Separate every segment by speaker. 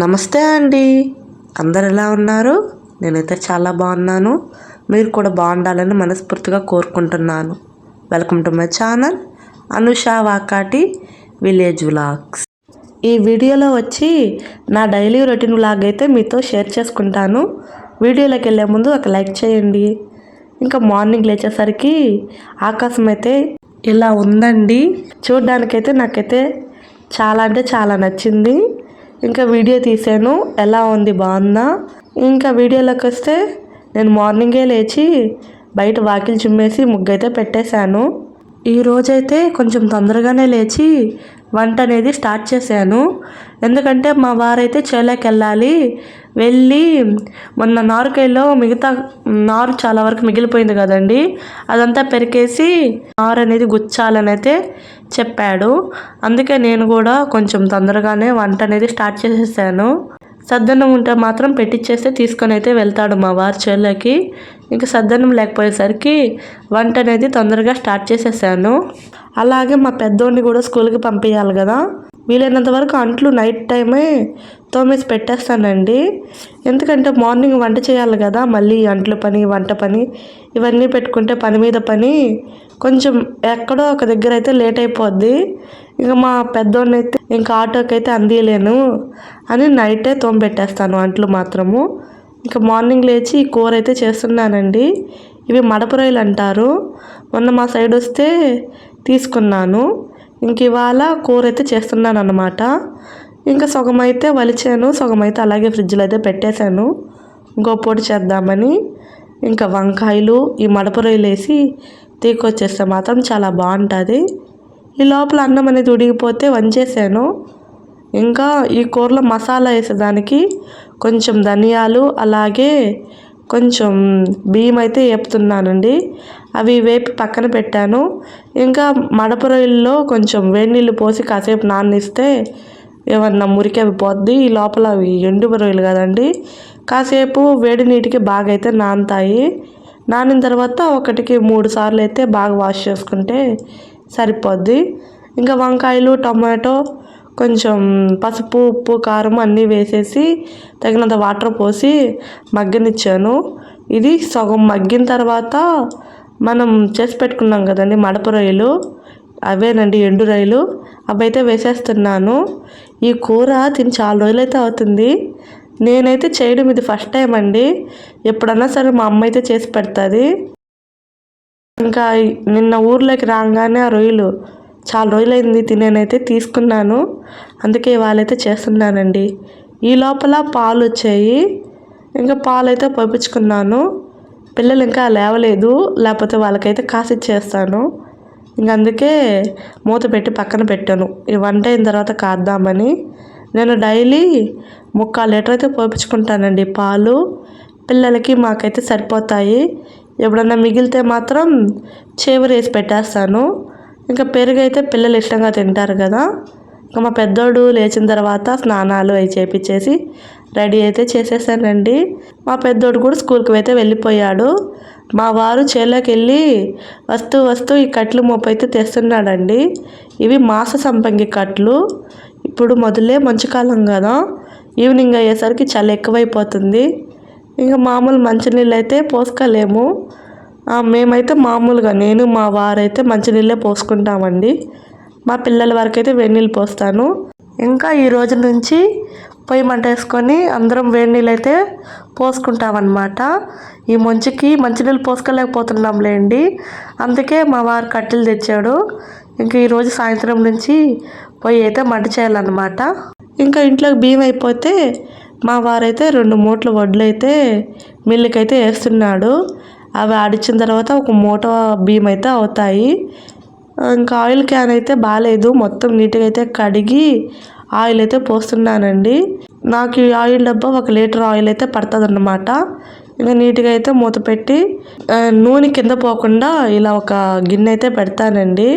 Speaker 1: నమస్తే అండి. అందరు ఎలా ఉన్నారు? నేనైతే చాలా బాగున్నాను. మీరు కూడా బాగుండాలని మనస్ఫూర్తిగా కోరుకుంటున్నాను. Welcome to my channel Anusha Vakati village vlogs ఈ వీడియోలో వచ్చి నా డైలీ రొటీన్ వ్లాగ్ అయితే మీతో షేర్ చేసుకుంటాను. వీడియోలోకి వెళ్ళే ముందు ఒక లైక్ చేయండి. ఇంకా మార్నింగ్ లేచేసరికి ఆకాశం అయితే ఇలా ఉందండి. చూడ్డానికైతే నాకైతే చాలా అంటే చాలా నచ్చింది. ఇంకా వీడియో తీసాను ఎలా ఉంది? బాగుందా? ఇంకా వీడియోలోకి వస్తే నేను మార్నింగే లేచి బయట వాకిలి చిమ్మేసి ముగ్గు అయితే పెట్టేశాను. ఈ రోజైతే కొంచెం తొందరగానే లేచి వంట అనేది స్టార్ట్ చేశాను. ఎందుకంటే మా వారైతే చేలోకి వెళ్ళాలి వెళ్ళి మొన్న నారుకాయలో మిగతా నారు చాలా వరకు మిగిలిపోయింది కదండి. అదంతా పెరికేసి నారు అనేది గుచ్చాలని అయితే చెప్పాడు. అందుకే నేను కూడా కొంచెం తొందరగానే వంట అనేది స్టార్ట్ చేసేసాను. సద్దనం ఉంటే మాత్రం పెట్టిచ్చేస్తే తీసుకొని అయితే వెళ్తాడు మా వారి చేలోకి. ఇంకా సద్దనం లేకపోయేసరికి వంట అనేది తొందరగా స్టార్ట్ చేసేసాను. అలాగే మా పెద్దోడిని కూడా స్కూల్కి పంపించాలి కదా. వీలైనంత వరకు అంట్లు నైట్ టైమే తోమేసి పెట్టేస్తానండి. ఎందుకంటే మార్నింగ్ వంట చేయాలి కదా మళ్ళీ అంట్ల పని వంట పని ఇవన్నీ పెట్టుకుంటే పని మీద పని కొంచెం ఎక్కడో ఒక దగ్గర అయితే లేట్ అయిపోద్ది. ఇంకా మా పెద్దోడిని అయితే ఇంకా ఆటోకి అయితే అందియలేను అని నైటే తోమ పెట్టేస్తాను అంట్లు మాత్రము. ఇంకా మార్నింగ్ లేచి కూర అయితే చేస్తున్నానండి. ఇవి మడపరొయ్యలు అంటారు. మొన్న మా సైడ్ వస్తే తీసుకున్నాను. ఇంక ఇవాళ కూర అయితే చేస్తున్నాను అనమాట ఇంకా సగం అయితే వలిచాను సగం అయితే అలాగే ఫ్రిడ్జ్లో అయితే పెట్టేశాను. ఇంకో పొడి చేద్దామని ఇంకా వంకాయలు ఈ మడపరొయ్యలు వేసి తీకొచ్చేస్తే మాత్రం చాలా బాగుంటుంది. ఈ లోపల అన్నం అనేది ఉడిగిపోతే వంచేసాను. ఇంకా ఈ కూరలో మసాలా వేసేదానికి కొంచెం ధనియాలు అలాగే కొంచెం బియ్యం అయితే వేపుతున్నానండి. అవి వేపి పక్కన పెట్టాను. ఇంకా మడప రొయ్యల్లో కొంచెం వేడి నీళ్ళు పోసి కాసేపు నాననిస్తే ఏమన్నా మురికి అవి పోద్ది. ఈ లోపల అవి ఎండు రొయ్యలు కదండి. కాసేపు వేడి నీటికి బాగా అయితే నానుతాయి. నానిన తర్వాత ఒకటికి మూడు సార్లు అయితే బాగా వాష్ చేసుకుంటే సరిపోద్ది. ఇంకా వంకాయలు టమాటో కొంచెం పసుపు ఉప్పు కారం అన్నీ వేసేసి తగినంత వాటర్ పోసి మగ్గనిచ్చాను. ఇది సగం మగ్గిన తర్వాత మనం చేసి పెట్టుకున్నాం కదండి మడప రొయ్యలు. అవేనండి ఎండు రొయ్యలు. అవైతే వేసేస్తున్నాను. ఈ కూర తిని చాలా రోజులైతే అవుతుంది. నేనైతే చేయడం ఇది ఫస్ట్ టైం అండి. ఎప్పుడన్నా సరే మా అమ్మ అయితే చేసి పెడుతుంది. ఇంకా నిన్న ఊర్లోకి రాగానే ఆ రొయ్యలు చాలా రోజులైంది తినేనైతే తీసుకున్నాను. అందుకే వాళ్ళైతే చేస్తున్నానండి. ఈ లోపల పాలు వచ్చాయి. ఇంకా పాలు అయితే పంపించుకున్నాను పిల్లలు ఇంకా లేవలేదు. లేకపోతే వాళ్ళకైతే కాసి ఇచ్చేస్తాను. ఇంక అందుకే మూత పెట్టి పక్కన పెట్టాను. ఈ వంట అయిన తర్వాత కాద్దామని. నేను డైలీ ముక్కాలు లీటర్ అయితే పోపించుకుంటానండి పాలు. పిల్లలకి మాకైతే సరిపోతాయి. ఎప్పుడన్నా మిగిలితే మాత్రం చేవరేసి వేసి పెట్టేస్తాను. ఇంకా పెరుగు అయితే పిల్లలు ఇష్టంగా తింటారు కదా. ఇంకా మా పెద్దోడు లేచిన తర్వాత స్నానాలు అవి చేపించేసి రెడీ అయితే చేసేసానండి. మా పెద్దోడు కూడా స్కూల్కి అయితే వెళ్ళిపోయాడు. మా వారు చేలోకి వెళ్ళి వస్తూ వస్తూ ఈ కట్లు మోపు అయితే తెస్తున్నాడండి. ఇవి మాస సంపంగి కట్లు. ఇప్పుడు మొదలే మంచుకాలం కదా. ఈవినింగ్ అయ్యేసరికి చాలా ఎక్కువైపోతుంది. ఇంకా మామూలు మంచినీళ్ళు అయితే పోసుకోలేము. మేమైతే మామూలుగా నేను మా వారైతే మంచినీళ్ళే పోసుకుంటామండి. మా పిల్లల వరకు అయితే వేడినీళ్ళు పోస్తాను. ఇంకా ఈ రోజు నుంచి పొయ్యి మంట వేసుకొని అందరం వేడినీళ్ళు అయితే పోసుకుంటామన్నమాట. ఈ మంచుకి మంచినీళ్ళు పోసుకోలేకపోతున్నాంలేండి. అందుకే మా వారు కట్టెలు తెచ్చాడు. ఇంకా ఈరోజు సాయంత్రం నుంచి పొయ్యి అయితే మంట చేయాలన్నమాట. ఇంకా ఇంట్లోకి బియ్యం అయిపోతే మా వారైతే రెండు మూట్ల వడ్లు అయితే మిల్లుకైతే వేస్తున్నాడు. అవి ఆడిచ్చిన తర్వాత ఒక మూట బియ్యం అయితే అవుతాయి ఇంకా ఆయిల్ క్యాన్ అయితే బాగాలేదు మొత్తం నీట్గా అయితే కడిగి ఆయిల్ అయితే పోస్తున్నానండి. నాకు ఈ ఆయిల్ డబ్బా ఒక లీటర్ ఆయిల్ అయితే పడుతుంది అన్నమాట ఇంకా నీట్గా అయితే మూత పెట్టి నూనె కింద పోకుండా ఇలా ఒక గిన్నె అయితే పెడతానండి.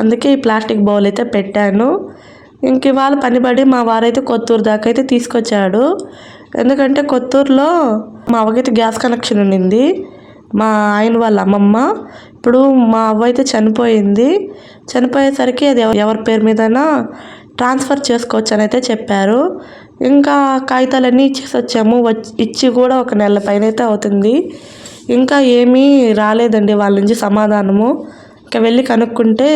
Speaker 1: అందుకే ఈ ప్లాస్టిక్ బౌల్ అయితే పెట్టాను. ఇంక ఇవాళ పనిపడి మా వారైతే కొత్తూరు దాకా అయితే తీసుకొచ్చాడు. ఎందుకంటే కొత్తూరులో మా అవగైతే గ్యాస్ కనెక్షన్ ఉండింది. మా ఆయన వాళ్ళ అమ్మమ్మ. ఇప్పుడు మా అవ్వ అయితే చనిపోయింది. చనిపోయేసరికి అది ఎవరి పేరు మీదైనా ట్రాన్స్ఫర్ చేసుకోవచ్చు అని అయితే చెప్పారు. ఇంకా కాగితాలన్నీ ఇచ్చేసి వచ్చాము. వచ్చి ఇచ్చి కూడా ఒక నెల పైన అయితే అవుతుంది. ఇంకా ఏమీ రాలేదండి వాళ్ళ నుంచి సమాధానము. ఇంకా వెళ్ళి కనుక్కుంటే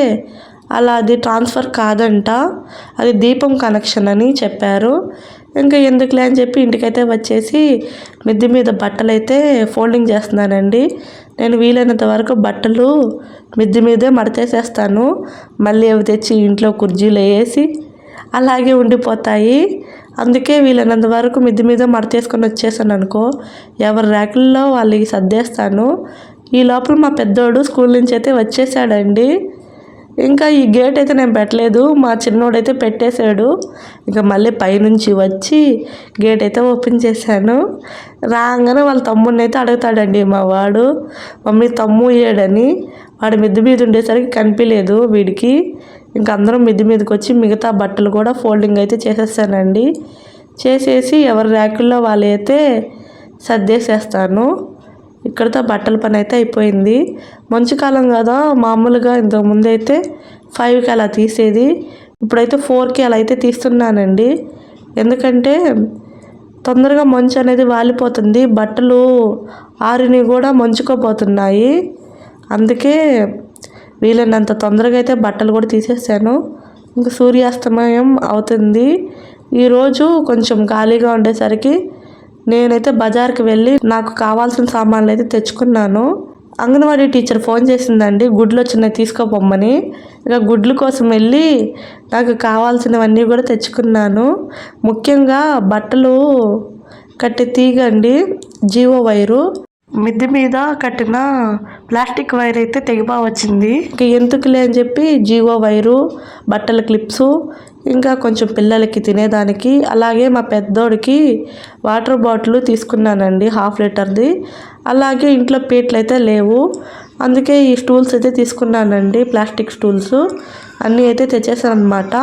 Speaker 1: అలా అది ట్రాన్స్ఫర్ కాదంట. అది దీపం కనెక్షన్ అని చెప్పారు. ఇంకా ఎందుకులే అని చెప్పి ఇంటికైతే వచ్చేసి మిద్ది మీద బట్టలు అయితే ఫోల్డింగ్ చేస్తున్నానండి. నేను వీలైనంత వరకు బట్టలు మిద్ది మీదే మడతేసేస్తాను. మళ్ళీ అవి తెచ్చి ఇంట్లో కుర్జీలు వేసి అలాగే ఉండిపోతాయి. అందుకే వీలైనంత వరకు మిద్ది మీద మడతేసుకొని వచ్చేసాను అనుకో ఎవరి ర్యాకుల్లో వాళ్ళకి సర్దేస్తాను. ఈ లోపల మా పెద్దోడు స్కూల్ నుంచి అయితే వచ్చేసాడండి. ఇంకా ఈ గేట్ అయితే నేను పెట్టలేదు. మా చిన్నోడైతే పెట్టేశాడు. ఇంకా మళ్ళీ పైనుంచి వచ్చి గేట్ అయితే ఓపెన్ చేశాను. రాగానే వాళ్ళ తమ్ముడిని అయితే అడుగుతాడండి మా వాడు. మమ్మీ తమ్ము ఏడని వాడు మిద్ది మీద ఉండేసరికి కనిపించలేదు వీడికి. ఇంకా అందరం మిద్ది మీదకి వచ్చి మిగతా బట్టలు కూడా ఫోల్డింగ్ అయితే చేసేస్తానండి. చేసేసి ఎవరి ర్యాకుల్లో వాళ్ళైతే సర్దేసేస్తాను. ఇక్కడతో బట్టల పని అయితే అయిపోయింది. మంచు కాలం కదా మామూలుగా ఇంతకుముందు అయితే ఫైవ్కి అలా తీసేది. ఇప్పుడైతే ఫోర్కి అలా అయితే తీస్తున్నానండి. ఎందుకంటే తొందరగా మంచు అనేది వాలిపోతుంది బట్టలు ఆరిని కూడా మంచుకోపోతున్నాయి అందుకే వీలైనంత తొందరగా అయితే బట్టలు కూడా తీసేసాను. ఇంకా సూర్యాస్తమయం అవుతుంది. ఈరోజు కొంచెం ఖాళీగా ఉండేసరికి నేనైతే బజార్కి వెళ్ళి నాకు కావాల్సిన సామాన్లు అయితే తెచ్చుకున్నాను. అంగన్వాడీ టీచర్ ఫోన్ చేసిందండి గుడ్లు వచ్చినాయి తీసుకోపోమ్మని. ఇక గుడ్లు కోసం వెళ్ళి నాకు కావాల్సినవన్నీ కూడా తెచ్చుకున్నాను. ముఖ్యంగా బట్టలు కట్టి తీగండి జీవో వైరు. మిద్ది మీద కట్టిన ప్లాస్టిక్ వైర్ అయితే తెగిపా వచ్చింది ఇంక ఎందుకులే అని చెప్పి జీవో వైరు బట్టల క్లిప్స్ ఇంకా కొంచెం పిల్లలకి తినేదానికి. అలాగే మా పెద్దోడికి వాటర్ బాటిల్ తీసుకున్నానండి హాఫ్ లీటర్ది. అలాగే ఇంట్లో పీట్లు అయితే లేవు. అందుకే ఈ స్టూల్స్ అయితే తీసుకున్నానండి ప్లాస్టిక్ స్టూల్స్. అన్నీ అయితే తెచ్చేసాను అనమాట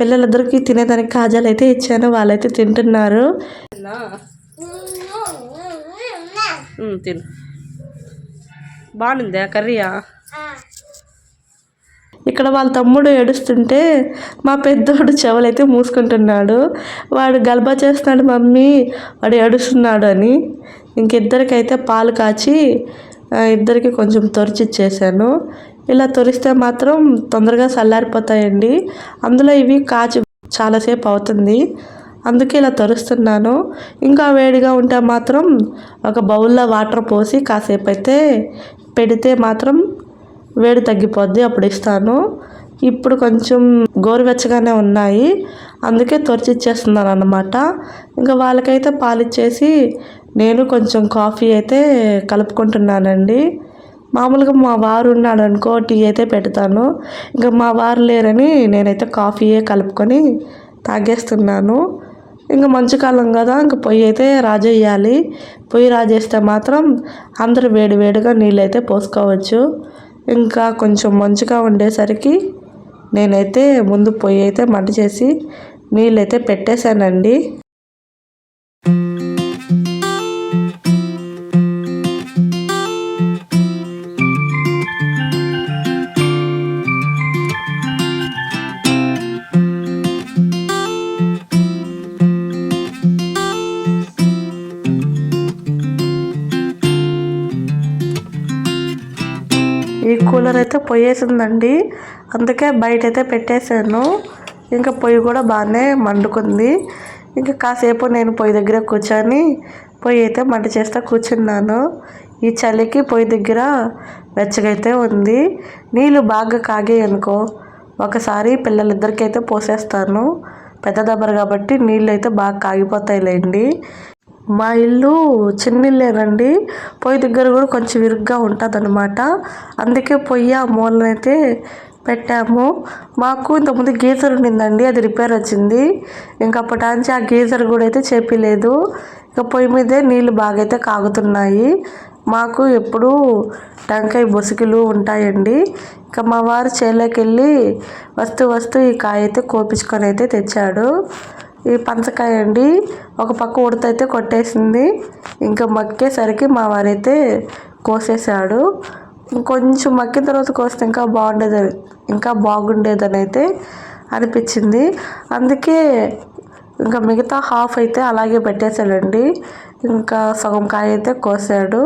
Speaker 1: పిల్లలిద్దరికి తినేదానికి కాజాలు అయితే ఇచ్చాను వాళ్ళైతే తింటున్నారు. తిను. బాగుందా కర్రీయా? ఇక్కడ వాళ్ళ తమ్ముడు ఏడుస్తుంటే మా పెద్దోడు చెవులైతే మూసుకుంటున్నాడు. వాడు గల్బా చేస్తున్నాడు మమ్మీ వాడు ఏడుస్తున్నాడు అని. ఇంకిద్దరికైతే పాలు కాచి ఇద్దరికి కొంచెం తొరిచిచ్చేసాను. ఇలా తొరిస్తే మాత్రం తొందరగా చల్లారిపోతాయండి అందులో ఇవి కాచి చాలాసేపు అవుతుంది. అందుకే ఇలా తరుస్తున్నాను. ఇంకా వేడిగా ఉంటే మాత్రం ఒక బౌల్లో వాటర్ పోసి కాసేపు అయితే పెడితే మాత్రం వేడి తగ్గిపోద్ది అప్పుడు ఇస్తాను. ఇప్పుడు కొంచెం గోరువెచ్చగానే ఉన్నాయి. అందుకే త్వరచిచ్చేస్తున్నాను అనమాట ఇంకా వాళ్ళకైతే పాలిచ్చేసి నేను కొంచెం కాఫీ అయితే కలుపుకుంటున్నానండి. మామూలుగా మా వారు ఉన్నాడు అనుకో టీ అయితే పెడతాను. ఇంకా మా వారు లేరని నేనైతే కాఫీయే కలుపుకొని తాగేస్తున్నాను. ఇంకా మంచుకాలం కదా ఇంకా పొయ్యి అయితే రాజేయాలి. పొయ్యి రాజేస్తే మాత్రం అందరూ వేడి వేడిగా నీళ్ళు అయితే పోసుకోవచ్చు. ఇంకా కొంచెం మంచుగా ఉండేసరికి నేనైతే ముందు పొయ్యి అయితే మంట చేసి నీళ్ళు అయితే పెట్టేశానండి. ఈ కూలర్ అయితే పొయ్యేసిందండి అందుకే బయట అయితే పెట్టేశాను. ఇంకా పొయ్యి కూడా బాగానే మండుకుంది. ఇంకా కాసేపు నేను పొయ్యి దగ్గర కూర్చొని పొయ్యి అయితే మంట చేస్తా కూర్చున్నాను. ఈ చలికి పొయ్యి దగ్గర వెచ్చగైతే ఉంది. నీళ్ళు బాగా కాగాయి అనుకో. ఒకసారి పిల్లలిద్దరికైతే పోసేస్తాను. పెద్ద దబ్బరు కాబట్టి నీళ్ళు అయితే బాగా కాగిపోతాయిలేండి. మా ఇల్లు చిన్నిల్లేనండి పొయ్యి దగ్గర కూడా కొంచెం ఇరుగ్గా ఉంటుంది అనమాట అందుకే పొయ్యి ఆ మూలనైతే పెట్టాము. మాకు ఇంతకుముందు గీజర్ ఉండిందండి అది రిపేర్ వచ్చింది. ఇంకా అప్పటాంచి ఆ గీజర్ కూడా అయితే చెప్పలేదు ఇంకా పొయ్యి మీదే నీళ్ళు బాగా అయితే కాగుతున్నాయి. మాకు ఎప్పుడూ టెంకాయ బొసుకులు ఉంటాయండి. ఇంకా మా వారు చేలోకి వెళ్ళి వస్తూ వస్తూ ఈ కాయ అయితే కోపించుకొని అయితే తెచ్చాడు. ఈ పంచకాయ అండి. ఒక పక్క ఉడతైతే కొట్టేసింది. ఇంకా మక్కేసరికి మా వారైతే కోసేసాడు ఇంకొంచెం మక్కిన తర్వాత కోస్తే ఇంకా బాగుండేదని ఇంకా బాగుండేదని అయితే అనిపించింది. అందుకే ఇంకా మిగతా హాఫ్ అయితే అలాగే పెట్టేశాడండి. ఇంకా సగం కాయ అయితే కోసాడు.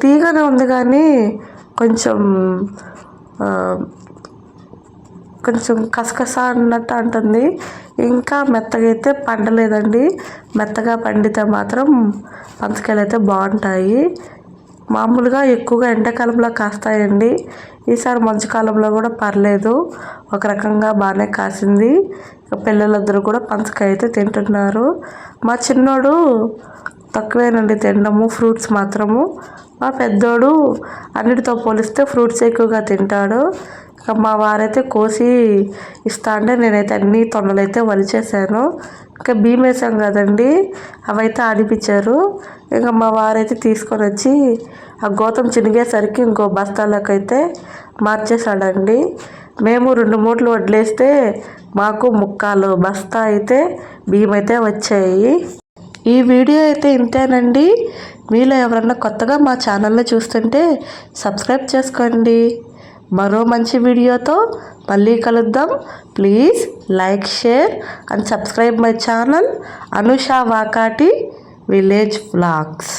Speaker 1: తీగనే ఉంది కానీ కొంచెం కొంచెం కసకస అన్నట్టు అంటుంది. ఇంకా మెత్తగా అయితే పండలేదండి. మెత్తగా పండితే మాత్రం పంచకాయలు అయితే బాగుంటాయి. మామూలుగా ఎక్కువగా ఎండాకాలంలో కాస్తాయండి. ఈసారి మంచుకాలంలో కూడా పర్లేదు. ఒక రకంగా బాగానే కాసింది. పిల్లలందరూ కూడా పంచకాయ అయితే తింటున్నారు. మా చిన్నోడు తక్కువేనండి తినడము ఫ్రూట్స్ మాత్రము. మా పెద్దోడు అన్నిటితో పోలిస్తే ఫ్రూట్స్ ఎక్కువగా తింటాడు. ఇక మా వారైతే కోసి ఇస్తా అంటే నేనైతే అన్ని తొండలైతే వలిచేసాను ఇంకా బియ్యం వేసాం కదండి అవైతే ఆడిపించారు ఇంకా మా వారైతే తీసుకొని వచ్చి ఆ గోతం చినిగేసరికి ఇంకో బస్తాలోకి అయితే మార్చేసాడండి మేము రెండు మూటలు వడ్లేస్తే మాకు ముక్కాలు బస్తా అయితే బియ్యం అయితే వచ్చాయి. ఈ వీడియో అయితే ఇంతేనండి. మీలో ఎవరన్నా కొత్తగా మా ఛానల్ని చూస్తుంటే సబ్స్క్రైబ్ చేసుకోండి. మరో మంచి వీడియోతో మళ్ళీ కలుద్దాం. Please like share and subscribe my channel Anusha Vakati village vlogs.